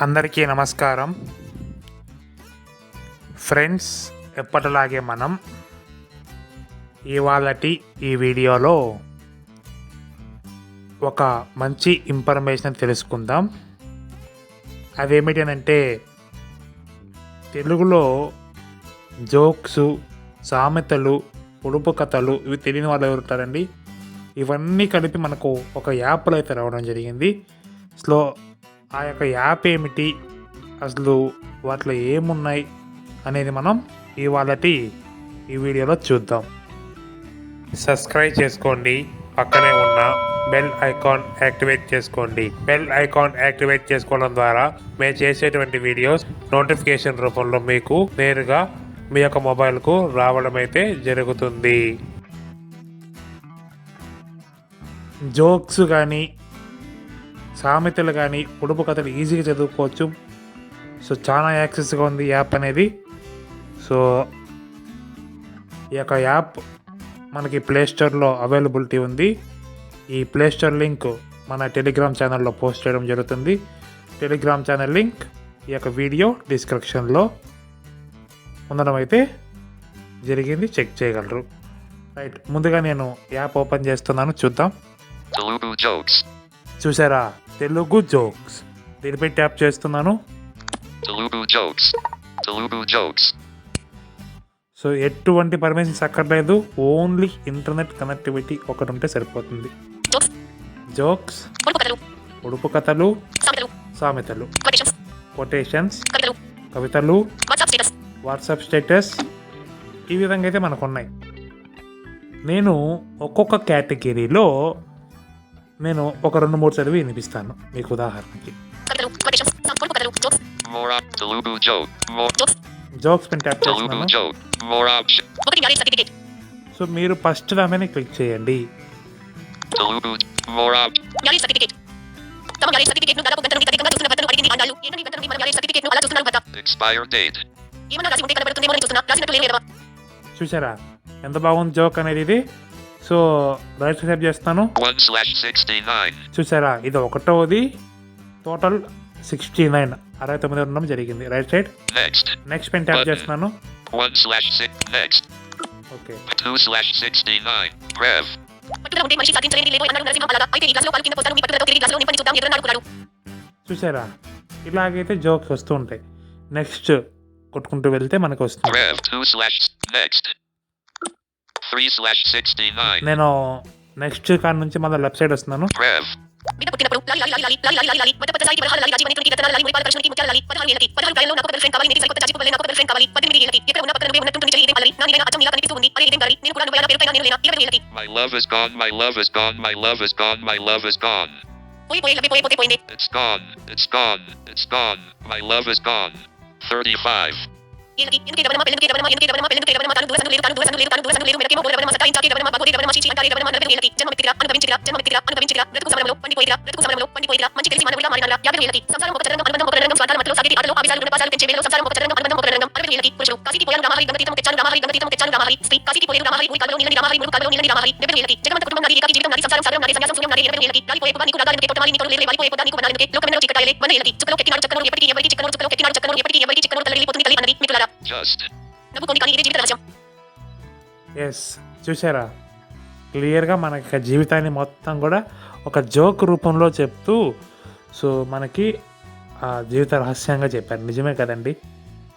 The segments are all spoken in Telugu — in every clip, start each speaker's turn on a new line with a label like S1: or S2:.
S1: అందరికీ నమస్కారం. ఫ్రెండ్స్ ఎప్పటిలాగే మనం ఇవాళటి ఈ వీడియోలో ఒక మంచి ఇన్ఫర్మేషన్ తెలుసుకుందాం. అదేమిటనంటే తెలుగులో జోక్స్ సామెతలు పొడుపు కథలు ఇవి తెలియని వాళ్ళు ఎవరు ఉంటారండి? ఇవన్నీ కలిపి మనకు ఒక యాప్లో అయితే రావడం జరిగింది. స్లో ఆ యొక్క యాప్ ఏమిటి? అసలు వాటిలో ఏమున్నాయి? అనేది మనం ఇవాళటి ఈ వీడియోలో చూద్దాం. సబ్స్క్రైబ్ చేసుకోండి. పక్కనే ఉన్న బెల్ ఐకాన్ యాక్టివేట్ చేసుకోండి. బెల్ ఐకాన్ యాక్టివేట్ చేసుకోవడం ద్వారా మేము చేసేటువంటి వీడియోస్ నోటిఫికేషన్ రూపంలో మీకు నేరుగా మీ యొక్క మొబైల్కు రావడం అయితే జరుగుతుంది. జోక్స్ కానీ సామెతలు కానీ పొడుపు కథలు ఈజీగా చదువుకోవచ్చు. సో చాలా యాక్సెస్గా ఉంది యాప్ అనేది. సో ఈ యొక్క యాప్ మనకి ప్లే స్టోర్లో అవైలబిలిటీ ఉంది. ఈ ప్లే స్టోర్ లింక్ మన టెలిగ్రామ్ ఛానల్లో పోస్ట్ చేయడం జరుగుతుంది. టెలిగ్రామ్ ఛానల్ లింక్ ఈ యొక్క వీడియో డిస్క్రిప్షన్లో ఉండడం అయితే జరిగింది. చెక్ చేయగలరు. రైట్ ముందుగా నేను యాప్ ఓపెన్ చేస్తున్నాను. చూద్దాం. చూసారా? తెలుగు జోక్స్. దీనిపై ట్యాప్ చేస్తున్నాను.
S2: Telugu jokes. Telugu jokes.
S1: So ఎటువంటి పర్మిషన్స్ అక్కర్లేదు. ఓన్లీ ఇంటర్నెట్ కనెక్టివిటీ ఒకటి ఉంటే సరిపోతుంది.
S3: జోక్స్.
S1: జోక్స్ ఉడుపు కథలు.
S3: సామెతలు. కొటేషన్స్. కవితలు.
S1: WhatsApp status. ఈ విధంగా అయితే మనకు ఉన్నాయి నేను ఒక్కొక్క కేటగిరీలో నేను ఒక రెండు మూడు చదివి వినిపిస్తాను. మీకు ఉదాహరణకి.
S3: జోక్స్
S1: సో మీరు ఫస్ట్ దాని క్లిక్ చేయండి. చూసారా? ఎంత బాగుంది జోక్ అనేది ఇది? సో రైట్ సైడ్ చేస్తాను.
S2: 1 slash 69.
S1: చూసారా? ఇది ఒకటోది. టోటల్ సిక్స్టీ నైన్ అరవై తొమ్మిది ఉండడం జరిగింది. Right side.
S2: Next
S1: pen tap చేస్తున్నాను.
S2: 1 slash 6. Next.
S1: Okay
S2: 2 slash 69. Rev.
S3: పట్టుదల ఉంటే మనిషి సాధించలేని లేబో అన్నారు నరసింహ అలాగా అయితే ఈ గ్లాసులో పాలు కింద పోస్తాను మీ పట్టుదలతో తిరిగి గ్లాసులో నింపని చూద్దాం ఎదురు అనుకున్నాడు
S1: చూసారా? ఇలాగైతే జోక్స్ వస్తూ ఉంటాయి. నెక్స్ట్ కొట్టుకుంటూ వెళ్తే మనకు వస్తుంది. నేను నెక్స్ట్ కాడ నుంచి మళ్ళీ లెఫ్ట్ సైడ్ వస్తున్నాను
S2: Rev.
S3: బిడ్డ పుట్టినప్పుడు లాలి లాలి లాలి లాలి లాలి లాలి లాలి బట్ట బట్ట సాయికి పదహారు లాలి రాజీ మణితునికి రతనాల లాలి మురిపాల పరిశ్రమకి ముత్యాల లాలి పదహారు ఏళ్ళకి పదహారు గాయంలో నాకు గర్ల్ ఫ్రెండ్ కావాలి నీటి సరికొత్త చాచి పువ్వులే నాకు గర్ల్ ఫ్రెండ్ కావాలి పద్దెనిమిది ఏళ్ళకి ఎక్కడ ఉన్న పక్కన నువ్వే ఉన్నట్టుంటుంది చెయ్యి ఇదేం అలరి నా నీడైనా అచ్చం ఇలా కనిపిస్తూ ఉంది అరే ఇదేం గాలి నేను కూడా నువ్వు ఎలా పేరుపైన నేను లేనా ఇరవై ఏళ్ళకి
S2: My love is gone. My love is gone. My love is gone. My love is gone.
S3: పోయి పోయి లబ్బి పోయి పోతే పోయింది
S2: It's gone. It's gone. It's gone. My love is gone. 35.
S3: ఏళ్ళకి ఎందుకు ఎవరమ్మా పెళ్ళికి ఎవరమ్మా ఎందుకు ఎవరమ్మా పెళ్ళికి ఎవరమ్మా తాను దూరసందు లేదు తాను దూరసందు లేదు తాను దూరసందు లేదు మెరకేమో ఎవరమ్మా సతాయించాకి ఎవరమ్మా బగోడి ఎవరమ్మా చీచి అంటారు ఎవరమ్మా నలభై ఏళ్ళకి జన్మ వ్యక్తిగా అనుభవించిరా జన్మ వ్యక్తిగా అనుభవించిరా బ్రతుకు సమరంలో పండిపోయిరా బ్రతుకు సమరంలో పండిపోయిరా మంచి తెలిసి మనవులా మారినారా యాభై ఏళ్ళకి సంసారం ఒక చరణం అనుబంధం ఒక రంగం స్వార్థాల మధ్యలో సాగిటి ఆటలో ఆవిసాలు గుణపాసాలు పెంచే వేలో సంసారం ఒక చరణం అనుబంధం ఒక రంగం అరవై ఏళ్ళకి పురుషుడు కాశీకి పోయాను రామహరి గంగతీతం తెచ్చాను రామహరి గంగతీతం తెచ్చాను రామహరి స్త్రీ కాశీకి పోయాను రామహరి ఊరి కాలంలో నీలని రామహరి మురు కాలంలో నీలని రామహరి డెబ్బై ఏళ్ళకి జగమంత కుటుంబం నాది ఏకాకి జీవితం నాది సంసారం సారం నాది సన్యాసం శూన్యం నాది ఇరవై ఏళ్ళకి రాలిపోయే పొగ నీకు రాగాలి పొట్టమాలి నీకు లేని వాలిపోయే పొగ నీకు నాలుగు లోకమైన చీకటాయలే మన ఏళ్ళకి చుక్కలో ఎక్కినాడు చక్కను ఎప్పటికీ ఎవరికి చిక్కను చుక్కలో ఎక్కినాడు చక్కను ఎప్పటికీ ఎవరికి చిక్కను తల్లిపోతుంది తల్లి అన్నది మిత్రులారా
S1: ఎస్ చూసారా క్లియర్గా మనకి జీవితాన్ని మొత్తం కూడా ఒక జోక్ రూపంలో చెప్తూ సో మనకి ఆ జీవిత రహస్యంగా చెప్పారు. నిజమే కదండి?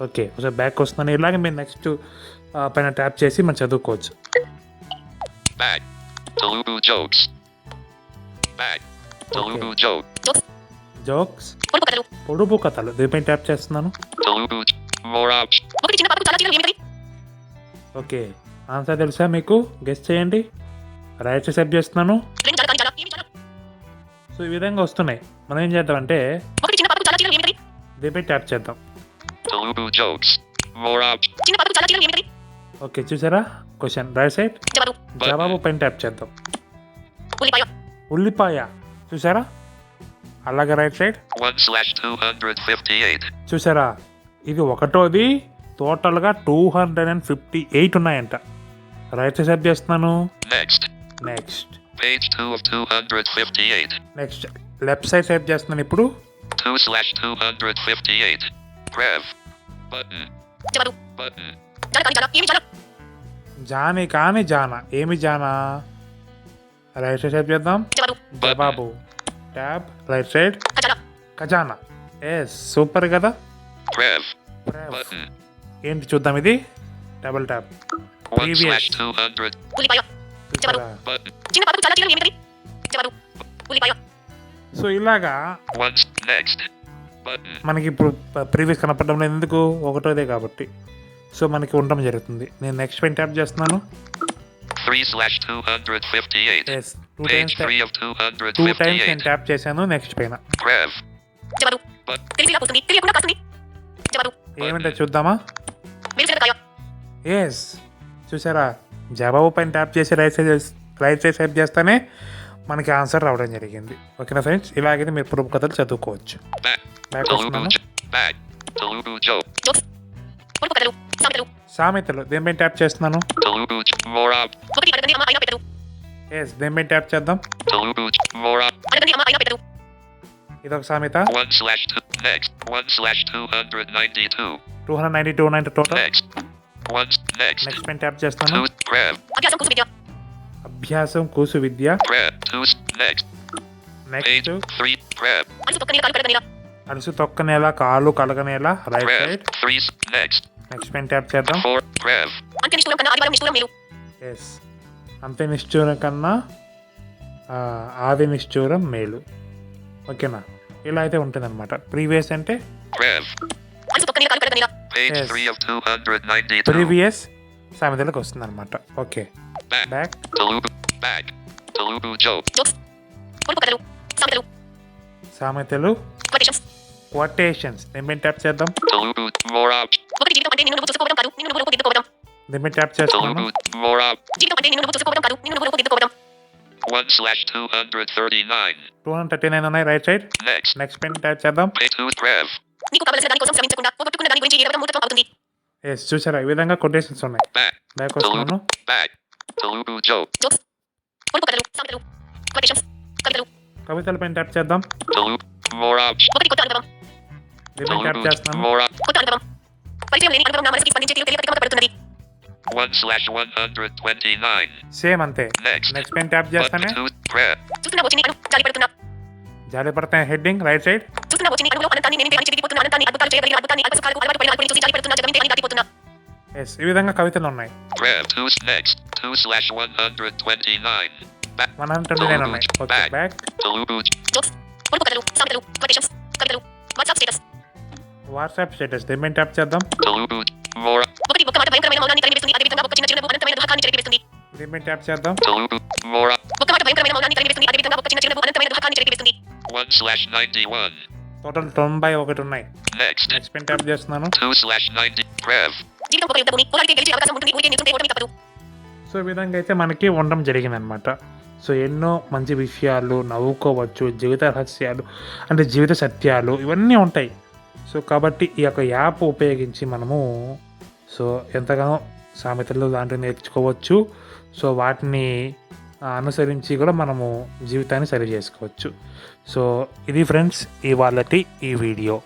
S1: ఓకే. ఒకసారి బ్యాక్ వస్తున్నాను. ఇలాగే మీరు నెక్స్ట్ పైన ట్యాప్ చేసి మనం చదువుకోవచ్చు.
S2: Bag. Telugu jokes. Bag. Telugu joke.
S1: Jokes
S3: పొడుపు కథలు.
S1: దీనిపైన ట్యాప్ చేస్తున్నాను.
S3: ఒకటి చిన్న పాపకు చాలా చీరలు ఏమిటది
S1: ఓకే ఆన్సర్ తెలుసా మీకు? గెస్ట్ చేయండి. రైట్ సెట్ చేస్తున్నాను.
S3: రెండు చాలా కానీ చాలా ఏమి చాలా.
S1: సో ఈ విధంగా వస్తున్నాయి. మనం ఏం చేద్దామంటే
S3: ఒకటి చిన్న పాపకు చాలా చీరలు ఏమిటది
S1: దీనిపై ట్యాప్ చేద్దాం.
S2: Telugu jokes. More option.
S3: చిన్న పాపకు చాలా చీరలు ఏమిటది
S1: ఓకే చూసారా? క్వశ్చన్ రైట్ సైడ్
S3: జవాబు.
S1: జవాబు పైన ట్యాప్ చేద్దాం.
S3: ఉల్లిపాయ.
S1: ఉల్లిపాయ చూసారా? అలాగే రైట్ సైడ్
S2: 1 slash 258.
S1: చూసారా? ఇది ఒకటోది టోటల్గా two hundred and fifty eight ఉన్నాయంట. రైట్ సైడ్ చేస్తున్నాను.
S2: Next.
S1: Next
S2: Page 2 of 258.
S1: Next left side set చేస్తున్నాను ఇప్పుడు.
S2: 2 slash 258. Prev. Button.
S3: జవాబు
S2: Button.
S3: జాన కాని జాన ఏమి జాన
S1: జాని కాని జానా. ఏమి జానా? రైట్ సైడ్ టైప్ చేద్దాం
S3: జవాబు.
S1: ట్యాబ్ రైట్ సైడ్
S3: ఖజానా.
S1: ఎస్ సూపర్ కదా. ఏంటి చూద్దాం ఇది? Double tap
S2: 1
S1: Previous.
S2: slash 200.
S3: ఉల్లిపాయ.
S1: చూసారా?
S2: Button.
S3: చిన్న పాపకు చాలా చీరలు ఏమిటది? జవాబు ఉల్లిపాయ.
S1: సో ఇలాగా. మనకి ఇప్పుడు ప్రీవియస్ కనపడడం లేదు ఎందుకు? ఒకటోదే కాబట్టి. సో మనకి ఉండడం జరుగుతుంది. నేను నెక్స్ట్ పెయిన్ ట్యాప్ చేస్తున్నాను.
S2: 3 slash 258.
S1: Yes
S2: two
S1: times
S2: 3 of
S1: two times నేను
S2: 258.
S1: ట్యాప్ చేశాను నెక్స్ట్ పైన. ఏమంటే చూద్దామా? ఎస్ చూసారా? జవాబు పైన ట్యాప్ చేసి right side right side type చేస్తేనే మనకి ఆన్సర్ రావడం జరిగింది. ఓకేనా ఫ్రెండ్స్ ఇలాగైతే మీరు పొరుపు కథలు చదువుకోవచ్చు.
S3: సామెతలు.
S1: సామెతలు. దేనిపైన ట్యాప్ చేస్తున్నాను? ఎస్ దేనిపైన ట్యాప్ చేద్దాం? ఇదొక సామెత
S2: 1 slash 2. Next. 1 slash 292.
S1: Two hundred ninety two ninety total.
S2: Next
S1: పైన ట్యాప్ చేస్తున్నాను
S2: 2. Prev.
S3: అభ్యాసం కూసు విద్య
S1: అభ్యాసం కూసు విద్య
S2: Prev. 2. s- Next. Page
S1: next
S2: 3. Prev.
S3: అలసి తొక్క నీళ్ళ కాలు కడగ నీళ్ళ
S1: అడుసు తొక్కనేల కాలు కలగనేల
S2: right.
S1: Side
S2: 3. s- Next.
S1: Next పైన ట్యాప్ చేద్దాం
S2: 4. Prev.
S3: అంత్య నిష్ఠూరం కన్నా ఆదివారం నిష్ఠూరం మేలు
S1: ఎస్ అంతే నిష్ఠూరం కన్నా ఆది నిష్ఠూరం మేలు ఓకేనా? ఇలా అయితే ఉంటుందన్నమాట. ప్రీవియస్ అంటే?
S2: Prev.
S3: అలసి తొక్క నీళ్ళ కాలు కడగ నీళ్ళ.
S2: Page
S1: Yes.
S2: 3 of 292.
S1: ప్రీవియస్ సామెతలకు వస్తుందన్నమాట. ఓకే.
S2: Back.
S1: బ్యాక్
S3: సామెతలు.
S1: సామెతలు.
S3: కొటేషన్స్
S1: కొటేషన్స్ దేనిపైన ట్యాప్ చేద్దాం?
S3: నిన్ను
S1: దేనిపైన ట్యాప్ చేస్తున్నాను
S2: 1 slash 239.
S1: Two hundred thirty nine ఉన్నాయి రైట్ సైడ్
S2: Next.
S1: నెక్స్ట్ పైన ట్యాప్ చేద్దాం
S2: Pay 2 Prev.
S3: నీకు కావలసిన దాని కోసం శ్రమించకుండా పోగొట్టుకున్న దాని గురించి ఏడవడం మూర్ఖత్వం అవుతుంది
S1: ఎస్ చూసారా ఈ విధంగా కొటేషన్స్ ఉన్నాయి. బ్యాక్ వస్తున్నాను.
S2: Telugu Joe.
S3: జోక్స్ పొడుపు కథలు సామెతలు కొటేషన్స్ కవితలు
S1: కవితల పైన ట్యాప్ చేద్దాం
S2: Telugu Morab.
S3: ఒకటి కొత్త అనుభవం
S1: దేనిపైన ట్యాప్
S2: Morab.
S3: కొత్త అనుభవం పరిచయం లేని అనుభవం నా మనసుకి స్పందించే తీరు తెలియక పడుతున్నది
S2: 1 slash 129.
S1: సేమ్ అంతే
S2: Next.
S1: నెక్స్ట్ పైన ట్యాప్ చేస్తానే
S2: 2 Prev.
S3: చూస్తున్న వచ్చి నీ అను జాలి
S1: పడతాయి హెడ్డింగ్ రైట్ సైడ్ ఎస్ ఈ విధంగా కవితలు ఉన్నాయి.
S2: Prev. 2 s- next. 2 slash 129. Back.
S1: One hundred twenty nine ఉన్నాయి. ఓకే బ్యాక్
S3: వాట్సాప్ స్టేటస్
S1: దేనిపైన ట్యాప్ చేద్దాం.
S3: ఒక్క మాట భయంకరమైన మౌనాన్ని తరిమివేస్తుంది అదే విధంగా ఒక చిన్న చిరునవ్వు అనంతమైన దుఃఖాన్ని చెరిపివేస్తుంది
S1: దేనిపైన ట్యాప్ చేద్దాం.
S3: ఒక్క మాట భయంకరమైన మౌనాన్ని అదే విధంగా ఒక చిన్న చిరునవ్వు అనంతమైన దుఃఖాన్ని చెరిపివేస్తుంది
S2: 1 slash 91.
S1: టోటల్ తొంభై ఒకటి ఉన్నాయి. నెక్స్ట్ పైన ట్యాప్ చేస్తున్నాను.
S2: 2 slash 90. Prev.
S3: జీవితం ఒక యుద్ధ భూమి. పోరాడితే గెలిచే అవకాశం ఉంటుంది. ఊరికే నిల్చుంటే ఓటమి తప్పదు.
S1: సో ఈ విధంగా అయితే మనకి ఉండడం జరిగిందనమాట సో ఎన్నో మంచి విషయాలు నవ్వుకోవచ్చు. జీవిత రహస్యాలు అంటే జీవిత సత్యాలు ఇవన్నీ ఉంటాయి. సో కాబట్టి ఈ యొక్క యాప్ ఉపయోగించి మనము సో ఎంతగానో సామెతలు లాంటివి నేర్చుకోవచ్చు. సో వాటిని అనుసరించి కూడా మనము జీవితాన్ని సరి చేసుకోవచ్చు. సో ఇది ఫ్రెండ్స్ ఇవాళటి ఈ వీడియో.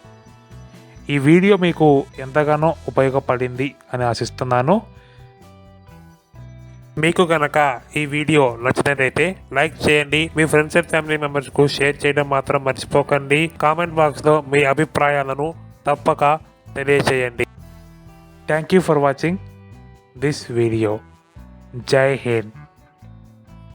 S1: ఈ వీడియో మీకు ఎంతగానో ఉపయోగపడింది అని ఆశిస్తున్నాను. మీకు కనుక ఈ వీడియో నచ్చినట్లయితే లైక్ చేయండి. మీ ఫ్రెండ్స్ అండ్ ఫ్యామిలీ మెంబర్స్కు షేర్ చేయడం మాత్రం మర్చిపోకండి. కామెంట్ బాక్స్లో మీ అభిప్రాయాలను తప్పక తెలియజేయండి. Thank you for watching this video. Jai Hind.